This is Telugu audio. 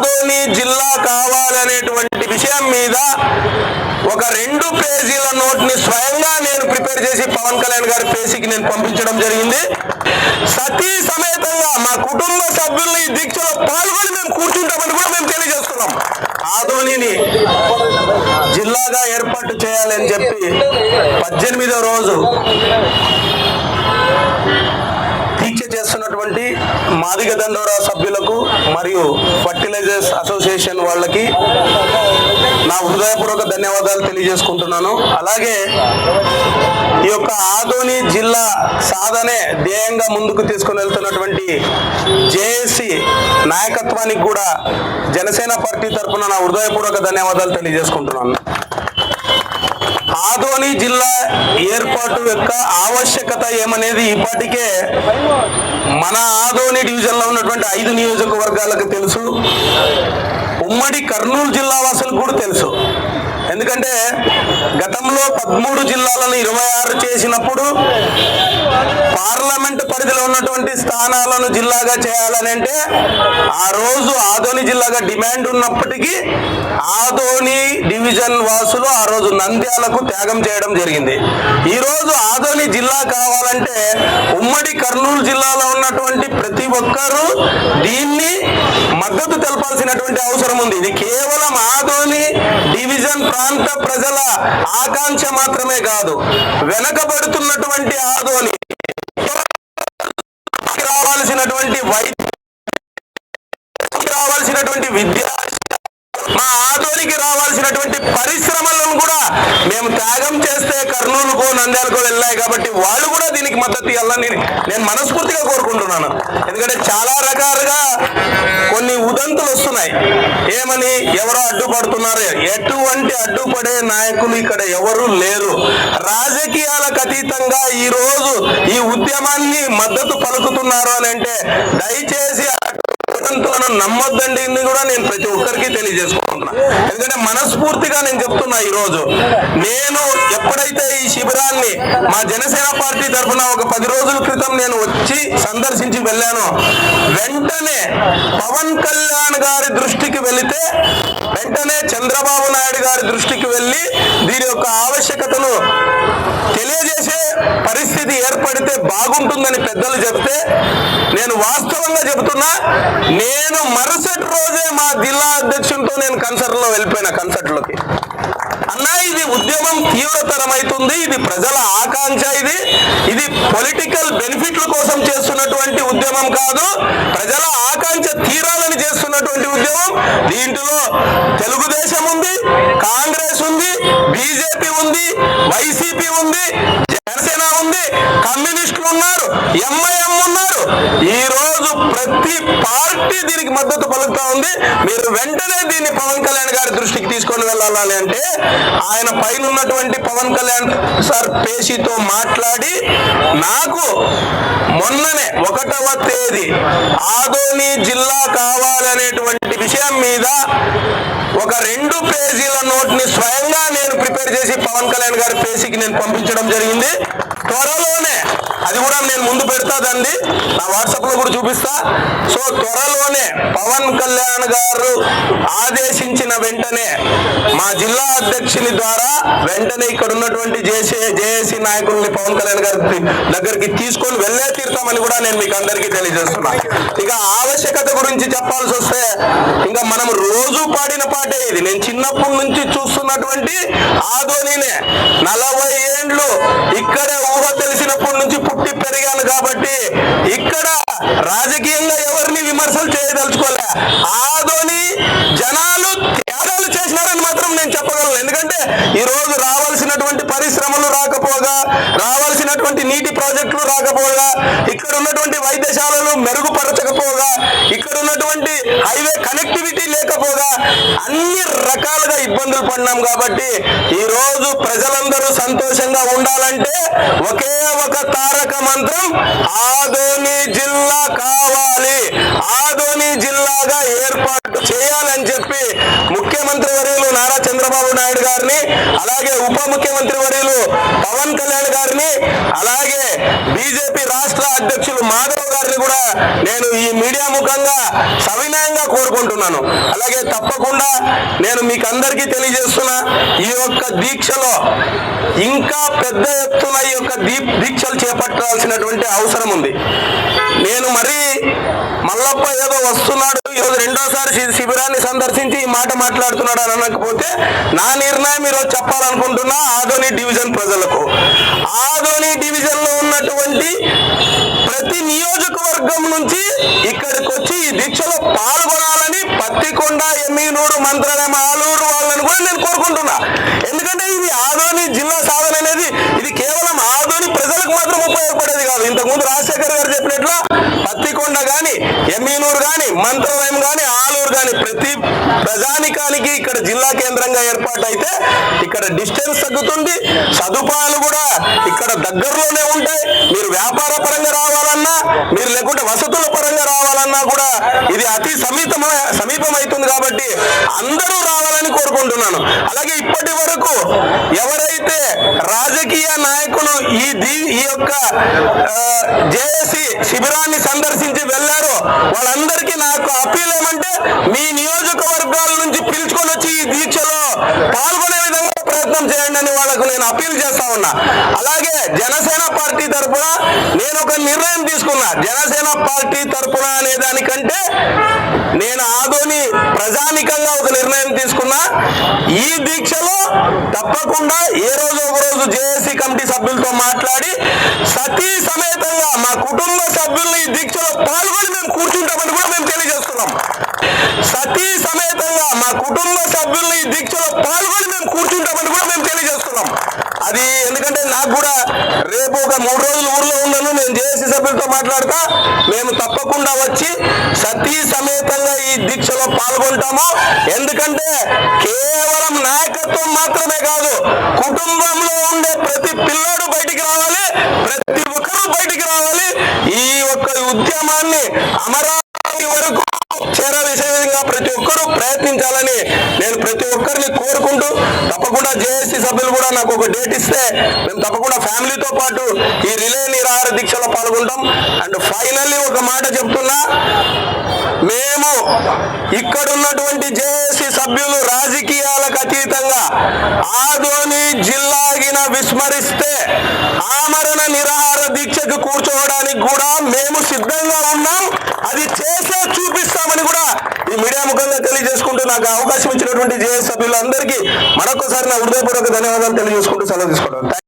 ఆదోని జిల్లా కావాలనేటువంటి విషయం మీద ఒక రెండు పేజీల నోట్ని స్వయంగా నేను ప్రిపేర్ చేసి పవన్ కళ్యాణ్ గారి పేజీకి నేను పంపించడం జరిగింది. సతీ సమేతంగా మా కుటుంబ సభ్యుల్ని ఈ దీక్షలో పాల్గొని మేము కూర్చుంటామని కూడా మేము తెలియజేస్తున్నాం. ఆదోనిని జిల్లాగా ఏర్పాటు చేయాలని చెప్పి పద్దెనిమిదో రోజు చేస్తున్నటువంటి మాదిగ దండోరా సభ్యులకు మరియు ఫర్టిలైజర్స్ అసోసియేషన్ వాళ్ళకి నా హృదయపూర్వక ధన్యవాదాలు తెలియజేసుకుంటున్నాను. అలాగే ఈ యొక్క ఆదోని జిల్లా సాధనే ధ్యేయంగా ముందుకు తీసుకుని వెళ్తున్నటువంటి జేఏసీ నాయకత్వానికి కూడా జనసేన పార్టీ తరఫున నా హృదయపూర్వక ధన్యవాదాలు తెలియజేసుకుంటున్నాను. ఆదోని జిల్లా ఏర్పాటు యొక్క ఆవశ్యకత ఏమనేది ఇప్పటికే మన ఆదోని డివిజన్లో ఉన్నటువంటి ఐదు నియోజకవర్గాలకు తెలుసు. ఉమ్మడి కర్నూలు జిల్లా వాసులకు కూడా తెలుసు. ఎందుకంటే గతంలో పదమూడు జిల్లాలను ఇరవై ఆరు చేసినప్పుడు పార్లమెంట్ పరిధిలో ఉన్నటువంటి స్థానాలను జిల్లాగా చేయాలని అంటే ఆ రోజు ఆదోని జిల్లాగా డిమాండ్ ఉన్నప్పటికీ ఆదోని డివిజన్ వాసులు ఆ రోజు నంద్యాలకు త్యాగం చేయడం జరిగింది. ఈ రోజు ఆదోని జిల్లా కావాలంటే ఉమ్మడి కర్నూలు జిల్లాలో ఉన్నటువంటి ప్రతి ఒక్కరూ దీన్ని మద్దతు తెలపాల్సినటువంటి అవసరం ఉంది. ఇది కేవలం ఆదోని ప్రాంత ప్రజల ఆకాంక్ష మాత్రమే కాదు వెనకబడుతున్నటువంటి ఆదోని రావాల్సినటువంటి వైద్య రావాల్సినటువంటి విద్య మా ఆదోనికి రావాల్సినటువంటి పరిశ్రమలను కూడా మేము త్యాగం చేస్తే కర్నూలుకో నంద్యాలకో వెళ్ళాయి కాబట్టి వాళ్ళు కూడా దీనికి మద్దతు ఇవ్వాలని నేను మనస్ఫూర్తిగా కోరుకుంటున్నాను. ఎందుకంటే చాలా రకాలుగా ఉదంతులు వస్తున్నాయి. ఏమని? ఎవరో అడ్డుపడుతున్నారు? ఎటువంటి అడ్డుపడే నాయకులు ఇక్కడ ఎవరు లేరు. రాజకీయాలకు అతీతంగా ఈ రోజు ఈ ఉద్యమాన్ని మద్దతు పలుకుతున్నారు అని అంటే దయచేసి ఉదంతులను నమ్మొద్దండి కూడా నేను ప్రతి ఒక్కరికి తెలియజేసుకుంటున్నా. ఎందుకంటే మనస్ఫూర్తిగా నేను చెప్తున్నా ఈ రోజు నేను ఎప్పుడైతే ఈ శిబిరాన్ని మా జనసేన పార్టీ తరఫున ఒక పది రోజుల క్రితం నేను వచ్చి సందర్శించి వెళ్ళాను వెంటనే పవన్ కళ్యాణ్ గారి దృష్టికి వెళితే వెంటనే చంద్రబాబు నాయుడు గారి దృష్టికి వెళ్ళి దీని యొక్క ఆవశ్యకతను తెలియజేసే పరిస్థితి ఏర్పడితే బాగుంటుందని పెద్దలు చెప్తే నేను వాస్తవంగా చెబుతున్నా నేను మరుసటి రోజే మా జిల్లా అధ్యక్షునితో నేను కన్సర్ట్లో వెళ్ళిపోయిన కన్సర్ట్లోకి అన్నా ఇది ఉద్యమం తీవ్రతరం ఇది ప్రజల ఆకాంక్ష ఇది. ఇది పొలిటికల్ బెనిఫిట్ల కోసం చేస్తున్నటువంటి ఉద్యమం కాదు ప్రజల ఆకాంక్ష తీరాలని చేస్తున్నటువంటి ఉద్యమం దీంట్లో తెలుగుదేశం ఉంది కాంగ్రెస్ ఉంది బీజేపీ ఉంది వైసీపీ ఉంది జనసేన ఉంది కమ్యూనిస్టులు ఉన్నారు ఎంఐఎం ఉన్నారు. ఈ రోజు ప్రతి పార్టీ దీనికి మద్దతు పలుకుతా ఉంది. మీరు వెంటనే దీన్ని పవన్ కళ్యాణ్ గారి దృష్టికి తీసుకొని వెళ్ళాలి అంటే ఆయన పైన ఉన్నటువంటి పవన్ కళ్యాణ్ సార్ పేషితో మాట్లాడి నాకు మొన్ననే ఒకటవ తేదీ ఆదోని జిల్లా కావాలనేటువంటి విషయం మీద ఒక రెండు పేజీల నోట్ని స్వయంగా నేను ప్రిపేర్ చేసి పవన్ కళ్యాణ్ గారి పేజీకి నేను పంపించడం జరిగింది. త్వరలోనే అది కూడా నేను ముందు పెడతాదండి నా వాట్సాప్లో కూడా చూపిస్తా. సో త్వరలోనే పవన్ కళ్యాణ్ గారు ఆదేశించిన వెంటనే మా జిల్లా అధ్యక్షుని ద్వారా వెంటనే ఇక్కడ ఉన్నటువంటి జేసీ జేఏసీ నాయకుల్ని పవన్ కళ్యాణ్ గారి దగ్గరికి తీసుకొని వెళ్ళే తీరుతామని కూడా నేను మీకు అందరికీ తెలియజేస్తున్నా. ఇక ఆవశ్యకత గురించి చెప్పాల్సి వస్తే ఇంకా మనం రోజు పాడిన పాటే ఇది. నేను చిన్నప్పటి నుంచి చూస్తున్నటువంటి ఆధోనినే నలభై ఏండ్లు ఇక్కడే ఊహ తెలిసినప్పటి నుంచి పుట్టి పెరిగాను కాబట్టి ఇక్కడ రాజకీయంగా ఎవరిని విమర్శలు చేయదలుచుకోలే. ఆదోని జనాలు త్యాగాలు చేసినారని మాత్రం నేను చెప్పగలను. ఎందుకంటే ఈ రోజు రావాల్సినటువంటి పరిశ్రమలు రాకపోగా రావాల్సినటువంటి నీటి ప్రాజెక్టులు రాకపోగా ఇక్కడ ఉన్నటువంటి వైద్యశాలలు మెరుగుపరచకపోగా ఇక్కడ ఉన్నటువంటి హైవే కనెక్టివిటీ లేకపోగా అన్ని రకాలుగా ఇబ్బందులు పడినాం కాబట్టి ఈ రోజు ప్రజలందరూ సంతోషంగా ఉండాలంటే ఒకే ఒక తారక మంత్రం ఆదోని జిల్లా కావాలి. ఆదోని జిల్లాగా ఏర్పాటు చేయాలని చెప్పి ముఖ్యమంత్రి వర్యులు నారా నారా చంద్రబాబు నాయుడు గారిని అలాగే ఉప ముఖ్యమంత్రి వర్యులు పవన్ కళ్యాణ్ గారిని అలాగే బీజేపీ రాష్ట్ర అధ్యక్షులు మాధవ్ గారిని కూడా నేను ఈ మీడియా ముఖంగా సవినయంగా కోరుకుంటున్నాను. అలాగే తప్పకుండా నేను మీకు అందరికీ తెలియజేస్తున్నా ఈ యొక్క దీక్షలో ఇంకా పెద్ద ఎత్తున ఈ యొక్క దీప్ దీక్షలు చేపట్టాల్సినటువంటి అవసరం ఉంది. నేను మరీ మల్లప్ప ఏదో వస్తున్నాడు ఈరోజు రెండోసారి శి- శిబిరాన్ని సందర్శించి ఈ మాట మాట్లాడుతున్నాడు అని అనకపోతే నా నిర్ణయం ఈరోజు చెప్పాలనుకుంటున్నా ఆదోని డివిజన్ ప్రజలకు. ఆదోని డివిజన్లో ఉన్నటువంటి ప్రతి నియోజకవర్గం నుంచి ఇక్కడికి వచ్చి ఈ దీక్షలో పాల్గొనాలని పత్తికొండ ఎమ్మినూరు మంత్రాలయం ఆలూరు వాళ్ళని కూడా నేను కోరుకుంటున్నా. ఎందుకంటే ఇది ఆదోని జిల్లా సాధన అనేది. ఇది కేవలం ఆదోని ప్రజలకు మాత్రం ఉపయోగపడేది కాదు ఇంతకుముందు రాజశేఖర్ గారు చెప్పినట్లు పత్తికొండ కానీ ఎమ్మీనూరు గాని మంత్రాలయం గాని ఆలూరు కానీ ప్రతి ప్రజానికానికి ఇక్కడ జిల్లా కేంద్రంగా ఏర్పాటైతే ఇక్కడ డిస్టెన్స్ తగ్గుతుంది. సదుపాయాలు కూడా ఇక్కడ దగ్గరలోనే ఉంటాయి. మీరు వ్యాపార పరంగా రావాలన్నా మీరు లేకుంటే వసతుల పరంగా రావాలన్నా కూడా ఇది అతి సమీపమ సమీపమవుతుంది కాబట్టి అందరూ రావాలని కోరుకుంటున్నాను. అలాగే ఇప్పటి వరకు ఎవరైతే రాజకీయ నాయకులు ఈ దీ ఈ యొక్క జేఏసీ శిబిరాన్ని సందర్శించి వెళ్ళారో వాళ్ళందరికీ నాకు అప్పీల్ ఏమంటే మీ నియోజకవర్గాల నుంచి పిలుచుకొని వచ్చి ఈ దీక్షలో పాల్గొనే విధంగా ప్రయత్నం చేయండి అని వాళ్ళకు నేను అప్పీల్ చేస్తా ఉన్నా. అలాగే జనసేన పార్టీ తరపున నేను ఒక నిర్ణయం తీసుకున్నా. జనసేన పార్టీ తరపున అనే దానికంటే నేను ఆదోని ప్రజానికంగా ఒక నిర్ణయం తీసుకున్నా. ఈ దీక్షలో తప్పకుండా ఏ రోజు ఒక రోజు జేఏసీ కమిటీ సభ్యులతో మాట్లాడి సతీ సమేతంగా మా కుటుంబ సభ్యుల్ని ఈ దీక్షలో పాల్గొని మేము కూర్చుంటామని కూడా మేము తెలియజేస్తున్నాం. సతీ సమేతంగా మా కుటుంబ సభ్యుల్ని ఈ దీక్షలో పాల్గొని మేము కూర్చుంటామని కూడా మేము తెలియజేస్తున్నాం. అది ఎందుకంటే నాకు కూడా రేపు ఒక మూడు రోజులు ఊర్లో ఉన్న నేను జేఏసీ సభ్యులతో మాట్లాడతా మేము తప్పకుండా వచ్చి సతీ సమేతంగా ఈ దీక్షలో పాల్గొంటాము. ఎందుకంటే కేవలం నాయకత్వం మాత్రమే కాదు కుటుంబంలో ఉండే ప్రతి పిల్లోడు బయటికి రావాలి ప్రతి ఒక్కరూ బయటికి రావాలి. ఈ ఒక్క ఉద్యమాన్ని అమరావతి వరకు చేరవేసే విధంగా ప్రతి ఒక్కరూ ప్రయత్నించాలని నేను ప్రతి ఒక్కరిని కోరుకుంటూ తప్పకుండా జేఏసీ సభ్యులు కూడా నాకు ఒక డేట్ ఇస్తే మేము తప్పకుండా ఫ్యామిలీతో పాటు ఈ రిలే నిరాహార దీక్షలో పాల్గొంటాం. అండ్ ఫైనల్లీ ఒక మాట చెప్తున్నా మేము ఇక్కడ ఉన్నటువంటి జేఏసీ సభ్యులు రాజకీయాలకు అతీతంగా ఆదోని జిల్లాగిన విస్మరిస్తే ఆమరణ నిరాహార దీక్షకు కూర్చోవడానికి కూడా మేము సిద్ధంగా ఉన్నాం అది చేసే చూపిస్తామని కూడా ఈ మీడియా ముఖంగా తెలియజేసుకుంటూ నాకు అవకాశం ఇచ్చినటువంటి జేఏ సభ్యులందరికీ మరొకసారి నా హృదయపూర్వక ధన్యవాదాలు తెలియజేసుకుంటూ సెలవు తీసుకోవడం